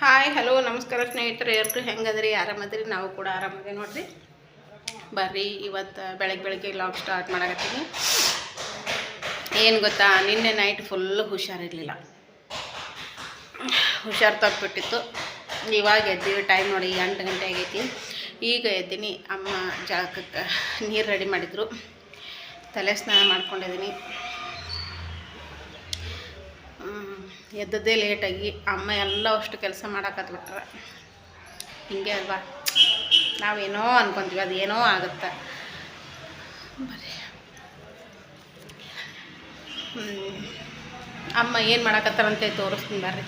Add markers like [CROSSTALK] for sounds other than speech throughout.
Hi hello ನಮಸ್ಕಾರ ಸ್ನೇಹಿತರೆ ಎಲ್ಲರೂ ಹೆಂಗದ್ರಿ? ಆರಾಮದ್ರಿ? ನಾವು ಕೂಡ ಆರಾಮದೇ ನೋಡ್ರಿ. ಬರ್ರಿ, ಇವತ್ತು ಬೆಳಗ್ಗೆ ಬೆಳಗ್ಗೆ ಲಾಗ್ ಸ್ಟಾರ್ಟ್ ಮಾಡಕತ್ತೀನಿ. ಏನು ಗೊತ್ತಾ, ನಿನ್ನೆ ನೈಟ್ ಫುಲ್ ಹುಷಾರಿರಲಿಲ್ಲ. ಹುಷಾರು ತಪ್ಪಿಬಿಟ್ಟಿತ್ತು ಇವಾಗ ಎದ್ದೀವಿ ಟೈಮ್ ನೋಡಿ, ಎಂಟು ಗಂಟೆ ಆಗೈತಿ. ಈಗ ಎದ್ದೀನಿ, ಅಮ್ಮ ಜಾಗಕ್ಕೆ ನೀರು ರೆಡಿ ಮಾಡಿದರು. ತಲೆ ಸ್ನಾನ ಮಾಡ್ಕೊಂಡಿದ್ದೀನಿ. ಎದ್ದದ್ದೇ ಲೇಟಾಗಿ ಅಮ್ಮ ಎಲ್ಲ ಅಷ್ಟು ಕೆಲಸ ಮಾಡಕತ್ಬಿಟ್ರೆ ಹಿಂಗೆ ಅಲ್ವಾ? ನಾವೇನೋ ಅನ್ಕೊಂತೀವಿ ಅದು ಏನೋ ಆಗುತ್ತೆ. ಬರೀ. ಅಮ್ಮ ಏನು ಮಾಡಕತ್ತಾರಂತೆ ತೋರಿಸ್ತೀನಿ ಬರ್ರಿ.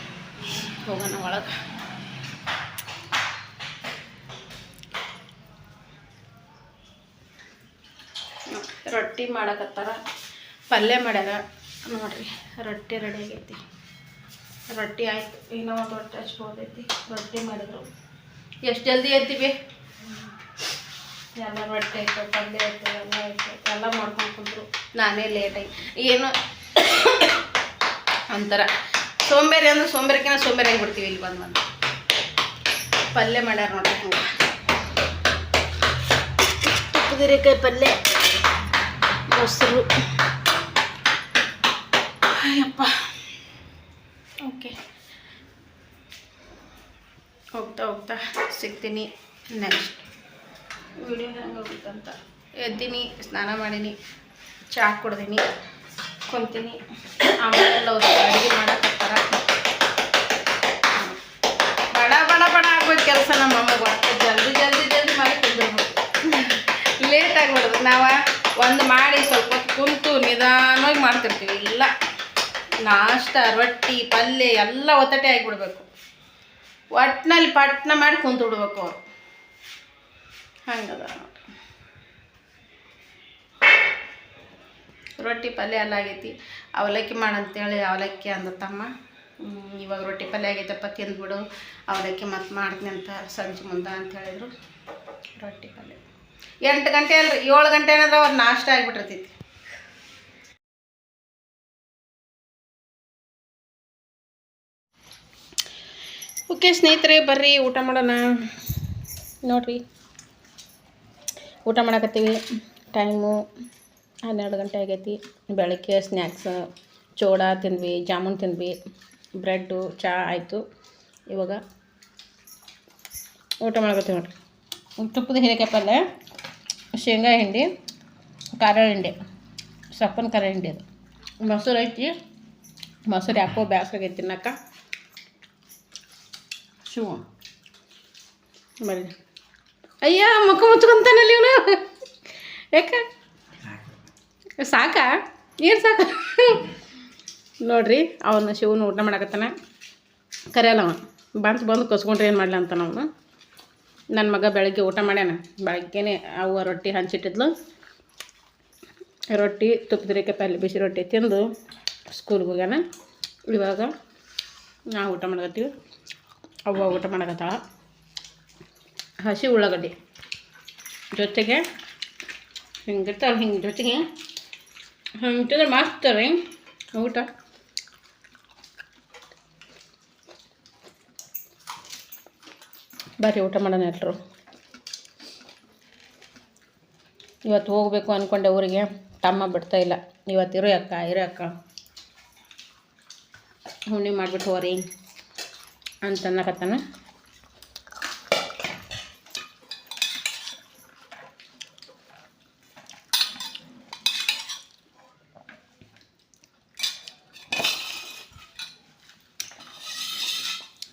ಹೋಗೋಣ ಒಳಗೆ. ರೊಟ್ಟಿ ಮಾಡಕತ್ತಾರ. ಪಲ್ಯ ಮಾಡ್ಯಾರ. ನೋಡ್ರಿ, ರೊಟ್ಟಿ ರೆಡಿ ಆಗೈತಿ. ರೊಟ್ಟಿ ಆಯ್ತು. ಏನೋ ಒಂದು ರೊಟ್ಟಿ ಅಷ್ಟು ಹೋದೈತಿ. ರೊಟ್ಟಿ ಮಾಡಿದ್ರು. ಎಷ್ಟು ಜಲ್ದಿ ಎತ್ತೀವಿ ಎಲ್ಲ ರೊಟ್ಟಿ ಆಯ್ತು ಪಲ್ಯ ಆಯ್ತು ಎಲ್ಲ ಆಯ್ತು. ಎಲ್ಲ ಮಾಡ್ಕೊಂಡು ಕುಂತ್ರು. ನಾನೇ ಲೇಟಾಗಿ ಏನು? ಒಂಥರ. ಸೋಂಬೇರಿ ಅಂದ್ರೆ ಸೋಂಬೇರಿಕಿನ ಸೋಂಬೇರಿ ಆಗಿಬಿಡ್ತೀವಿ ಇಲ್ಲಿ ಬಂದು ಬಂದು? ಪಲ್ಯ ಮಾಡ್ಯಾರ ನೋಡ್ರಿ ಹಂಗೆ ತುಪ್ಪದಿರಿಕಾಯಿ ಪಲ್ಯ. ಮೊಸರು. ಅಯ್ಯಪ್ಪ ಓಕೆ ಸಿಗ್ತೀನಿ ನೆಕ್ಸ್ಟ್ ವಿಡಿಯೋ ಹೆಂಗೆ ಹೋಗುತ್ತಂತ ಎದ್ದೀನಿ ಸ್ನಾನ ಮಾಡೀನಿ ಚಹಾ ಕುಡ್ದೀನಿ ಕುಂತೀನಿ. [COUGHS] ಆಮೇಲೆ ಎಲ್ಲ ಅಡುಗೆ ಮಾಡಕತ್ತಾರ ಬಡ ಬಡ ಬಡ ಆಗ್ಬೇಕು ಕೆಲಸ ನಮ್ಮ ಅಮ್ಮಗೆ ಒಟ್ಟು ಜಲ್ದಿ ಜಲ್ದಿ ಜಲ್ದಿ ಮಾಡಿ ಕುಂದಿರ್ಬೇಕು ಲೇಟ್ ಆಗಿಬಿಡೋದು ನಾವು ಒಂದು ಮಾಡಿ ಸ್ವಲ್ಪ ಹೊತ್ತು ಕುಂತು ನಿಧಾನವಾಗಿ ಮಾಡ್ತಿರ್ತೀವಿ. ಇಲ್ಲ ನಾಷ್ಟ ರೊಟ್ಟಿ ಪಲ್ಯ ಎಲ್ಲ ಒತ್ತಟೆ ಆಗಿಬಿಡ್ಬೇಕು. ಒಟ್ಟಿನಲ್ಲಿ ಪಟ್ನ ಮಾಡಿ ಕುಂತು ಬಿಡ್ಬೇಕು ಅವ್ರು. ಹಂಗದ ರೊಟ್ಟಿ ಪಲ್ಯ ಎಲ್ಲ ಆಗೈತಿ. ಅವಲಕ್ಕಿ ಮಾಡಂತೇಳಿ ಅವಲಕ್ಕಿ ಅಂದ ತಮ್ಮ. ಇವಾಗ ರೊಟ್ಟಿ ಪಲ್ಯ ಆಗೈತಪ್ಪ ತಿಂದ್ಬಿಡು ಅವಲಕ್ಕಿ ಮತ್ತೆ ಮಾಡ್ತೀನಿ ಅಂತ ಸಂಜೆ ಮುಂದೆ ಅಂತ ಹೇಳಿದ್ರು. ರೊಟ್ಟಿ ಪಲ್ಯ. ಎಂಟು ಗಂಟೆ ಅಲ್ರಿ, ಏಳು ಗಂಟೆ ಏನಾದ್ರೆ ಅವ್ರು ನಾಷ್ಟ ಆಗಿಬಿಟ್ಟಿರ್ತೈತಿ. ಓಕೆ ಸ್ನೇಹಿತರೆ, ಬರ್ರಿ, ಊಟ ಮಾಡೋಣ. ನೋಡ್ರಿ. ಊಟ ಮಾಡಕತ್ತೀವಿ. ಟೈಮು ಹನ್ನೆರಡು ಗಂಟೆ ಆಗೈತಿ. ಬೆಳಗ್ಗೆ ಸ್ನ್ಯಾಕ್ಸ್ ಚೋಡ ತಿಂದ್ವಿ, ಜಾಮೂನ್ ತಿಂದ್ವಿ, ಬ್ರೆಡ್ಡು ಚಹಾ ಆಯಿತು. ಇವಾಗ ಊಟ ಮಾಡಕತ್ತೀವಿ ನೋಡ್ರಿ. ತುಪ್ಪದ ಹೀರೆಕಾಯಿ ಪಲ್ಯ, ಶೇಂಗಾ ಹಿಂಡಿ, ಖಾರ ಹಿಂಡಿ, ಸಪ್ಪನ ಖಾರ ಹಿಂಡಿ ಅದು. ಮೊಸರು ಐತಿ. ಮೊಸರು ಯಾಕೋ ಬ್ಯಾಸ್ರಾಗೈತಿ ತಿನ್ನಕ್ಕ. ಶಿವ. ಬರ್ರಿ ಅಯ್ಯ ಮುಖ ಮುಚ್ಕೊಂತಾನಲ್ಲಿ ಇವನು. ಯಾಕ? ಸಾಕಾ. ಏನು ಸಾಕ? ನೋಡ್ರಿ ಅವನು ಶಿವನ ಊಟ ಮಾಡಕತ್ತಾನೆ. ಕರೆಯಲ್ಲ ಅವ ಬಂದು ಬಂದು ಕಸ್ಕೊಂಡ್ರೆ ಏನು ಮಾಡಲಿ ಅಂತ ಅವನು. ನನ್ನ ಮಗ ಬೆಳಗ್ಗೆ ಊಟ ಮಾಡ್ಯಾನ. ಬೆಳಗ್ಗೆನೇ ಅವ ರೊಟ್ಟಿ ಹಂಚಿಟ್ಟಿದ್ಲು. ರೊಟ್ಟಿ ತುಪ್ಪದ ಪಲ್ಯ ಬಿಸಿ ರೊಟ್ಟಿ ತಿಂದು ಸ್ಕೂಲ್ಗೆ ಹೋಗ್ಯಾನ. ಇವಾಗ ನಾವು ಊಟ ಮಾಡಕತ್ತೀವಿ. ಅವ್ವ ಊಟ ಮಾಡಕತ್ತಾಳ. ಹಸಿ ಉಳ್ಳಾಗಡ್ಡಿ ಜೊತೆಗೆ ಹಿಂಗಿರ್ತಾವೆ ಹಿಂಗೆ ಜೊತೆಗೆ ಹಿಂಗೆ ಮಾಡ್ತಾರೆ ಊಟ. ಬರ್ರಿ ಊಟ ಮಾಡೋಣ ಎಲ್ಲರು ಇವತ್ತು ಹೋಗಬೇಕು ಅಂದ್ಕೊಂಡೆ ಊರಿಗೆ. ತಮ್ಮ ಬಿಡ್ತಾ ಇಲ್ಲ. ಇವತ್ತು ಇರೋ ಅಕ್ಕ ಇರೋ ಅಕ್ಕ. ಹುಣ್ಣಿ ಮಾಡಿಬಿಟ್ಟು ಹೋರಿ. ಅಂತ ಅನ್ನಕತ್ತಾನ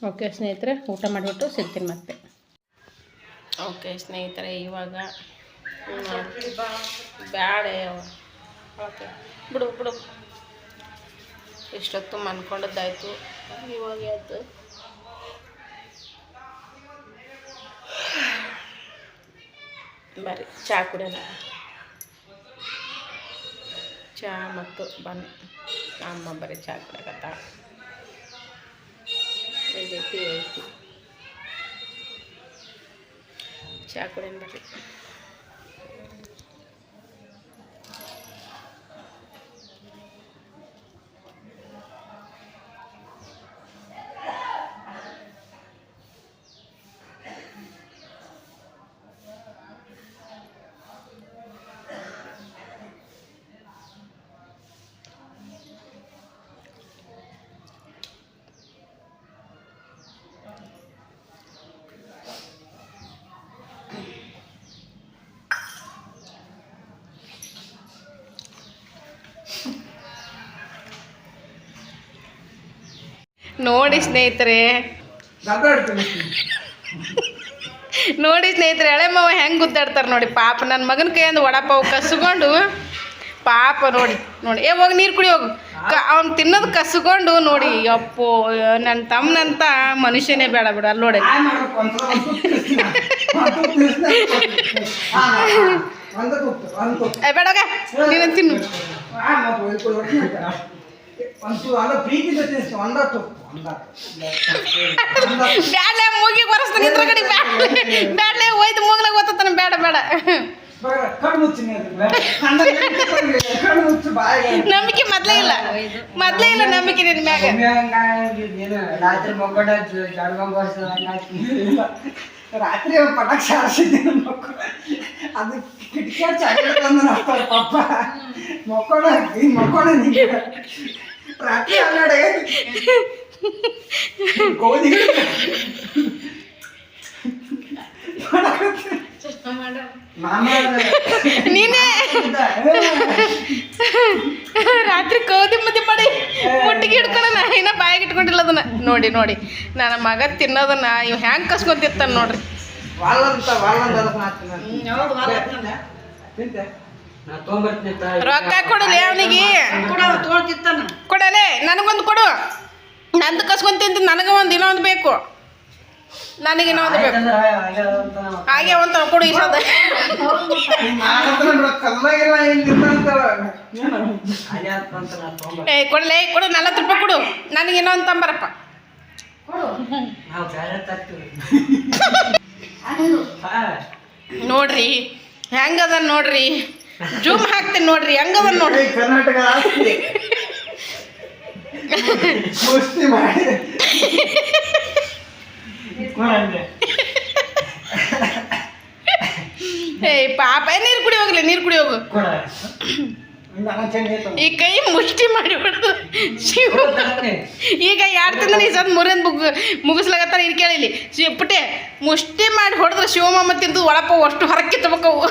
ಓಕೆ ಸ್ನೇಹಿತರೆ ಊಟ ಮಾಡಿಬಿಟ್ಟು ಸಿಗ್ತೀನಿ ಮತ್ತೆ. ಓಕೆ ಸ್ನೇಹಿತರೆ ಇವಾಗ ಬ್ಯಾಡ ಓಕೆ ಬಿಡು ಬಿಡು. ಇಷ್ಟೊತ್ತು ಮನ್ಕೊಂಡದ್ದಾಯ್ತು? ಇವಾಗ ಎದ್ದು ಬರ್ರಿ ಚಹಾ ಕುಡಿಯೋಣ ಚಹಾ ಮತ್ತು ಬನ್ನಿ ಅಮ್ಮ ಬರೀ ಚಹಾ ಕುಡಿಯಕತ್ತ ಐತಿ ಐತಿ ಚಹಾ ಕುಡಿಯೋಣ ಬರ್ರಿ ನೋಡಿ ಸ್ನೇಹಿತರೆ. ನೋಡಿ ಸ್ನೇಹಿತರೆ ಹಳೆ ಮಾವ ಹೆಂಗೆ ಗುದ್ದಾಡ್ತಾರೆ ನೋಡಿ ಪಾಪ ನನ್ನ ಮಗನ ಕೈಯಿಂದ ವಡಪಾವ್ ಕಸ್ಕೊಂಡು ಪಾಪ ನೋಡಿ ನೋಡಿ. ಏ ಹೋಗಿ ನೀರು ಕುಡಿ ಹೋಗು. ಕ ಅವ್ನು ತಿನ್ನೋದು ಕಸ್ಕೊಂಡು ನೋಡಿ ಅಪ್ಪೋ ನನ್ನ ತಮ್ಮನಂತ ಮನುಷ್ಯನೇ ಬೇಡ ಬಿಡು ಅಲ್ಲಿ ನೋಡಿ. [LAUGHS] ಬೇಡೋಗ ನೀನು ತಿನ್ನು. [LAUGHS] ಬ್ಯಾಡ್ಲೆ ಮೂಗಿ ಬರಸ್ತಾನೆ ಇದ್ರ ಕಡೆ ಬ್ಯಾಡ್ಲೆ ಒಯ್ದು ಮೂಗ್ಲಾಗ ಓದ್ತಾನೆ ಬೇಡ ಬೇಡ. ನಂಬಿಕೆ ಮೊದ್ಲೇ ಇಲ್ಲ. ಮೊದ್ಲೇ ಇಲ್ಲ ನಂಬಿಕೆ ನಿನ್ ಮ್ಯಾಗ. ರಾತ್ರಿ ಮಕ್ಕಳ ರಾತ್ರಿ ಪಟಾಕ್ಷ ಹಾರಿಸಿದ್ದೀನಿ ಮಕ್ಕಳು ಅದು ಕಿಟಕಿ ಚಾಕರಿ ತಂದು ನೋಡ್ತಾರೆ ಮಕ್ಕಳ ಮಕ್ಕೊಂಡ ನಿಂಗೆ. ಗೋಧಿ. ನೀನೇ ರಾತ್ರಿ ಕೋದಿ ಮುದ್ದೆ ಮಾಡಿ ಮುಟ್ಟಿಗೆ ನಾ ಇನ್ನ ಬಾಯಿಗೆ ಇಟ್ಕೊಂಡಿಲ್ಲ ಅದನ್ನ. ನೋಡಿ ನೋಡಿ. ನನ್ನ ಮಗ ತಿನ್ನೋದನ್ನ ಇವ್ ಹ್ಯಾಂಗ್ ಕಸ್ಕೊಂತಿರ್ತಾನ ನೋಡ್ರಿ. ರೊಕ್ಕ ಕೊಡಲಿ ಅವನಿಗೆ. ಕೊಡಲೇ ನನಗೊಂದು ಕೊಡು. ನಂದು ಕಸ್ಕೊಂಡ್ ತಿಂತ ನನಗೆ ಒಂದು ಇನ್ನೊಂದು ಬೇಕು. ನನಗೆ ಇನ್ನೊಂದು ಬೇಕು. ಹಾಗೆ ಒಂದು ಕೊಡು ಈ ಸದ ಏ ಕೊಡಲೇ ಕೊಡು ನಲ್ವತ್ತು ರೂಪಾಯಿ ಕೊಡು. ನನಗೆ ಇನ್ನೊಂದು ತಂಬರಪ್ಪ. [LAUGHS] ನೋಡ್ರಿ ಹೆಂಗದ ನೋಡ್ರಿ. ಜೂಮ್ ಹಾಕ್ತೀನಿ ನೋಡ್ರಿ ಹೆಂಗದ ನೋಡ್ರಿ. ಕರ್ನಾಟಕ ಆಸ್ತಿ. ಮುಸ್ತಿ ಮಾಡಿ. ಏ ಪಾಪ ನೀರು ಕುಡಿ ಹೋಗ್ಲಿ ನೀರು ಕುಡಿ ಹೋಗು. ಈ ಕೈ ಮುಷ್ಟಿ ಮಾಡಿ ಹೊಡೆದು ಶಿವ. ಈಗ ಎರಡು ತಿಂದ ಈ ಸದ್ ಮುರಿದ್ ಮುಗ್ ಮುಗಿಸ್ಲಾಗತ್ತಾರ ಇದು ಕೇಳಿಲಿ. ಶಿವ ಪುಟ್ಟೆ ಮುಷ್ಟಿ ಮಾಡಿ ಹೊಡೆದ್ರೆ ಶಿವಮೊಮ್ಮ ತಿಂದು ಒಳಪ್ಪ ಅಷ್ಟು ಹೊರಕ್ಕೆ ತಗೋವು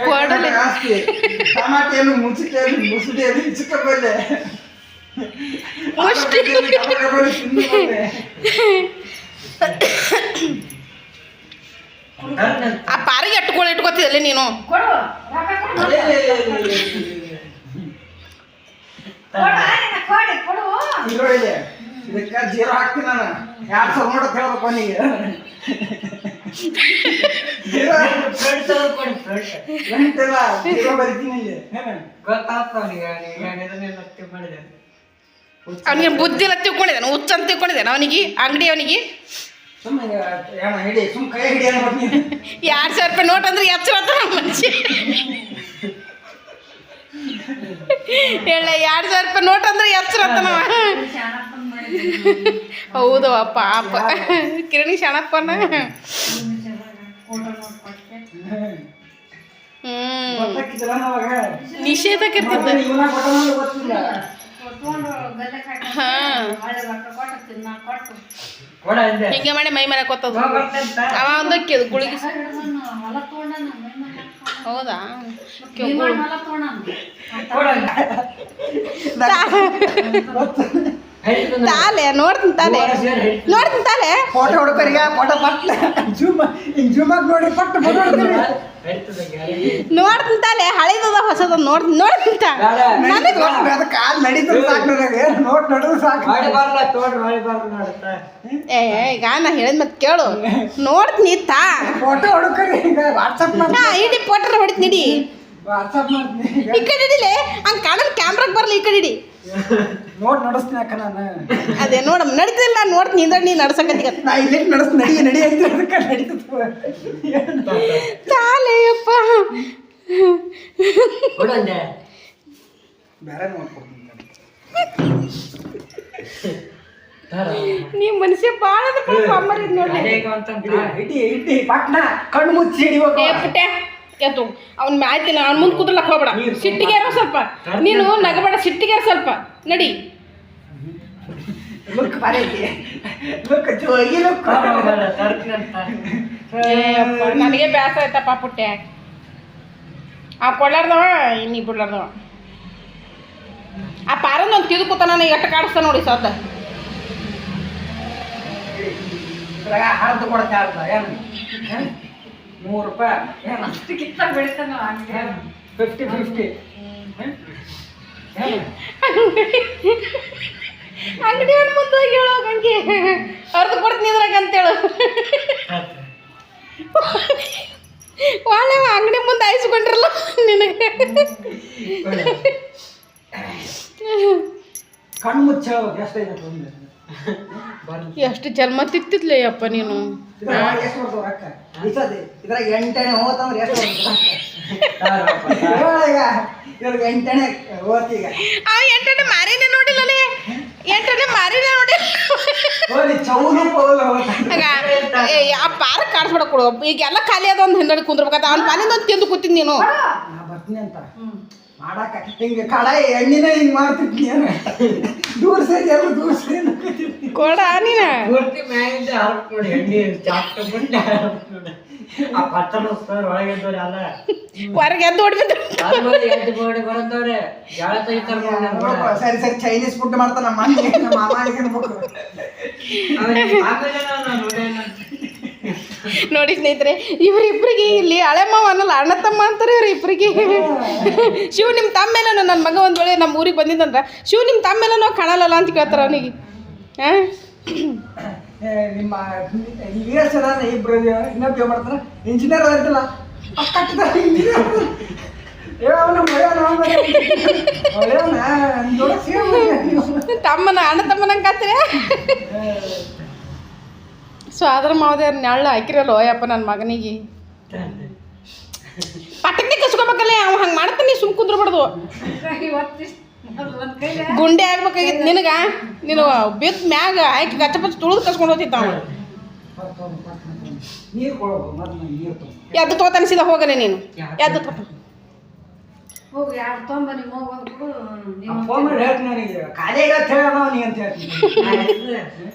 ಕೊಡಲಿ. ಆಸ್ತಿ ಟಮಾಟೆಯನ್ನು ಚಿಕ್ಕಬಲ್ಲೆ ಮುಷ್ಟಿ. ಆ ಪಾರಿಗೆ ಅಟ್ಕೊಳ್ಳಿ ಇಟ್ಕೋತಿದ್ದಲ್ಲಿ ನೀನು ಇದಕ್ಕೆ ಜೀರೋ ಹಾಕ್ತೀನಿ ನಾನು ಎರಡು ಸಾವಿರ ನೋಡಕ್ ಹೇಳ್ಬೇಕು ಅವನಿಗೆ ಅವನಿಗೆ ಬುದ್ಧಿ ಎಲ್ಲ ತಿಳ್ಕೊಂಡಿದ್ದಾನೆ ಹುಚ್ಚ ಅಂತ ತಿಳ್ಕೊಂಡಿದ್ದಾನೆ ಅವನಿಗೆ ಅಂಗಡಿ ಅವನಿಗೆ. ಎರಡು ಸಾವಿರ ರೂಪಾಯಿ ನೋಟ್ ಅಂದ್ರೆ ಎಚ್ಚರ ಮನುಷ್ಯ ಹೇಳ ಎರಡು ಸಾವಿರ ರೂಪಾಯಿ ನೋಟ್ ಅಂದ್ರೆ ಎಚ್ಚರ [LAUGHS] ಹೌದು ಪಾಪ. ಕಿರಣಿ ಶಣಪ್ಪನ? ಹ್ಮ್. ಗೊತ್ತಿಲ್ಲ. ಹಾ. ಹಿಂಗೆ ಮಾಡಿ ಮೈ ಮೇಲೆ ಕೊತ್ತದು ಅವ ಒಂದಕ್ಕೆ ಗುಳಿಗೆ ಹೌದಾ? ತಾಲೆ ನೋಡ್ತೀನಿ ತಾಲೆ. ನೋಡ್ತೀನಿ ತಾಲೆ. ಫೋಟೋ ಹುಡುಕರಿಗೆ ಫೋಟೋ ಪಟ್ಟ ಜೂಮ್ ಹಿಂಗ್ ಜೂಮ್ ಆಗಿ ನೋಡಿ ಪಟ್ಟು ಫೋಟೋ ನೋಡ್ತೀನಿ ತಾಲೆ ಹಳೇದದ ಹೊಸದ ನೋಡ್ತೀನಿ ನೋಡ್ತೀನಿ ಕಾಲ್ ನಡೀತು ಸಾಕು ನನಗೆ. ನೋಟ್ ನಡೆದು ಸಾಕು. ಏ ಈಗ ನಾ ಹೇಳಿದ ಮತ್ತೆ ಕೇಳು. ನೋಡ್ತೀನಿ ತಾ. ಫೋಟೋ ಹುಡುಕರಿ ಈಗ ವಾಟ್ಸಪ್ ಮಾಡಿ ಇಡಿ ಫೋಟೋ ಹೊಡಿತೀನಿ ಇಡಿ. ವಾಟ್ಸಪ್ ಮಾಡ್ತೀನಿ ಈ ಕಡೆ ಇಡಿಲೆ ಹಂಗೆ ಕಾಣಲ್ ಕ್ಯಾಮ್ರಾಗ ಬರ್ಲಿ ಈ ಕಡೆ ಇಡಿ ನೋಟ್ ನಡೆಸ್ತೀನಿ ಅಕ್ಕ ನಾನು ಅದೇ ನೋಡಮ್ಮ ನಡೀತಿಲ್ಲ ನೋಡ್ತೀನಿ ಇದ್ರೆ ನೀ ನಡ್ಸಕತ್ತೀಗ ನಾ ಇಲ್ಲೇ ನಡೆಸ್ ನಡಿ ನಡಿ ಅಂತ ಅದಕ್ಕೆ ನಡೀತದೆ ತಾಲೆಯಪ್ಪ ಬೇರೆ ನೋಡ್ಕೊಡ್ತೀನಿ ನೀ ಮನುಷ್ಯ ಭಾಳ ಅಮ್ಮರಿದ್ ನೋಡಿ ಇಡಿ ಇಡಿ ಪಟ್ನ ಕಣ್ಣು ಮುಚ್ಚಿ ಹಿಡಿಬೇಕು ಎತ್ತು ಅವ್ನ ಮ್ಯಾಯ್ತಿನ ಅವ್ನ ಮುಂದೆ ಕುದ್ರಲಕ್ಕ ಹೋಗ್ಬೇಡ. ಸಿಟ್ಟಿಗೆ ಇರೋ ಸ್ವಲ್ಪ. ನೀನು ನಗಬೇಡ ಸಿಟ್ಟಿಗೆ ಇರೋ ಸ್ವಲ್ಪ. ನಡಿ. ನನಗೆ ಬ್ಯಾಸ ಆಯ್ತಪ್ಪ ಪುಟ್ಟೆ. ಆ ಕೊಡ್ಲಾರ್ದವ ಇನ್ನಿ ಬಿಡ್ಲಾರ್ದವ ಆ ಪಾರನ್ ಒಂದು ತಿದ್ದು ಕೂತ ನಾನು ಎಷ್ಟು ಕಾಡಿಸ್ತಾ ನೋಡಿ ಸದ್ದ ಹಾರ್ದು ಕೊಡ್ತಾ ಕೊಡ್ತಾ ಅರ್ಧ ರೂಪಾಯಿ ಏನು? ನೂರು ರೂಪಾಯಿ ಏನು ಫಿಫ್ಟಿ ಫಿಫ್ಟಿ ಅಂಗಡಿ ಅವ್ನ ಮುಂದೆ ಹೋಗಿ ಹೇಳೋ ಹಂಗೆ ಅರ್ಧ ಕೊಡ್ತೀನಿ ಇದ್ರಾಗ ಅಂತೇಳು. ವಾಳೆ ಅಂಗಡಿ ಮುಂದೆ ಆಯ್ಸ್ಕೊಂಡ್ರಲ್ಲ ನಿನಗೆ. ಕಣ್ಣು ಮುಚ್ಚ ಎಷ್ಟೈತೆ ಎಷ್ಟು ಜನ್ಮ ತಿತ್ತಿದ್ಲೆ ಅಪ್ಪ ನೀನು? ಇದ್ರಾಗ ಎಂಟನೇ ಹೋತಂದ್ರೆ ಎಷ್ಟು ಎಂಟನೇ ಹೋತೀಗ ಎಂಟನೇ ಮಾರಿನೇ ನೋಡಿಲ್ಲಲೇ? ಎಂಟನೇ ಮಾರಿನೇ ನೋಡಿಲ್ಲ. ಆ ಪಾರ ಕೊಡು. ಈಗ ಎಲ್ಲ ಖಾಲಿ ಅದ ಒಂದು ಹಿಂದಡಿ ಕುಂದ್ರಬೇಕಂತ ಅವ್ನ ಪಾಲಿಂದ ಒಂದು ತಿಂದು ಕೂತಿದ್ ನೀನು. ಬರ್ತೀನಿ ಅಂತ. ಮಾಡಾಕ ಹಿಂಗೆ ಕಡಾಯಿ ಎಣ್ಣಿನ ಹಿಂಗ್ ಮಾಡ್ತಿದ್ನಿ ಏನು? ದೂರ ಸೇರಿ ಎಲ್ಲ ದೂರ ಸೇರಿ. ಕೊಡ ನೀನ. ಪೂರ್ತಿ ಮ್ಯಾಗಿಂದ ಹರಪ್ ನೋಡಿ ಎಣ್ಣೆ ನೋಡಿ ಆ ಪಟ್ಟಣ ಒಳಗೆ ಎದ್ದವ್ರೆ ಅಲ್ಲ. ಹೊರಗೆ ಎದ್ದು ಎದ್ದು ತೆಗಿತಾರ ಸರಿ ಸರಿ ಚೈನೀಸ್ ಫುಡ್ ಮಾಡ್ತಾನ ನಮ್ಮ ಮಾಮ ಆಗಿರ್ಬೇಕು. ಆಮೇಲೆ ನಾನು ನೋಡೇನ. ನೋಡಿ ಸ್ನೇಹಿತರೆ ಇವರಿಬ್ಬರಿಗೆ ಇಲ್ಲಿ ಹಳೆ ಮಾವ ಅನ್ನಲ್ಲ ಅಣ್ಣ ತಮ್ಮ ಅಂತಾರೆ ಇವ್ರ ಇಬ್ಬರಿಗೆ ಶಿವ ನಿಮ್ಮ ತಮ್ಮೇಲೆ ನನ್ನ ಮಗ ಒಂದು ವೇಳೆ ನಮ್ಮ ಊರಿಗೆ ಬಂದಿದ್ದಂದ್ರೆ ಶಿವ ನಿಮ್ಮ ತಮ್ಮೇಲೆ ನಾವು ಕಾಣಲ್ಲ ಅಂತ ಕೇಳ್ತಾರೆ ಅವನಿಗೆ. ಹಾಂ? ನಿಮ್ಮ ಇಬ್ಬರು ಇನ್ನೊಬ್ಬ ಇಂಜಿನಿಯರ್ ಅಂತಲ್ಲ. ತಮ್ಮನ ಅಣ್ಣ ತಮ್ಮನಂಗೆ ಕಾತ್ರೆ ಸೊ ಅದ್ರ ಮಾವದೇ ನೆಳ್ಳ ಹಾಕಿರಲ್ಲ ಓಯಪ್ಪ ನನ್ನ ಮಗನಿಗೆ. ಪಟಕ್ನಿ ಕಸ್ಕೊಬೇಕಲ್ಲ ಅವ ಹಂಗೆ ಮಾಡ್ತಾನೆ ಸುಮ್ ಕುಂದ್ರಬಾರ್ದು. ಗುಂಡೆ ಆಗ್ಬೇಕಾಗಿತ್ತು ನಿನಗ? ನೀನು ಬಿತ್ ಮ್ಯಾಗ ಹಾಕಿ ಗಚ್ಚ ಪಚ್ಚ ತುಳಿದು ಕಸ್ಕೊಂಡು ಹೋಗ್ತಿದ್ದ ಅವನು ಎದ್ದು ತಗೋತಾನೆ ಸೀದಾ ಹೋಗನೆ ನೀನು. ಎದ್ದು ತೋತ ಹೋಗಿ ಯಾರು ಫೋನ್ ಮಾಡಿ ಹೇಳ್ತೀನಿ ನನಗೆ ಖಾಲಿ ಆಗತ್ತೆ ಹೇಳೋಣ ನೀ ಅಂತ ಹೇಳ್ತೀನಿ.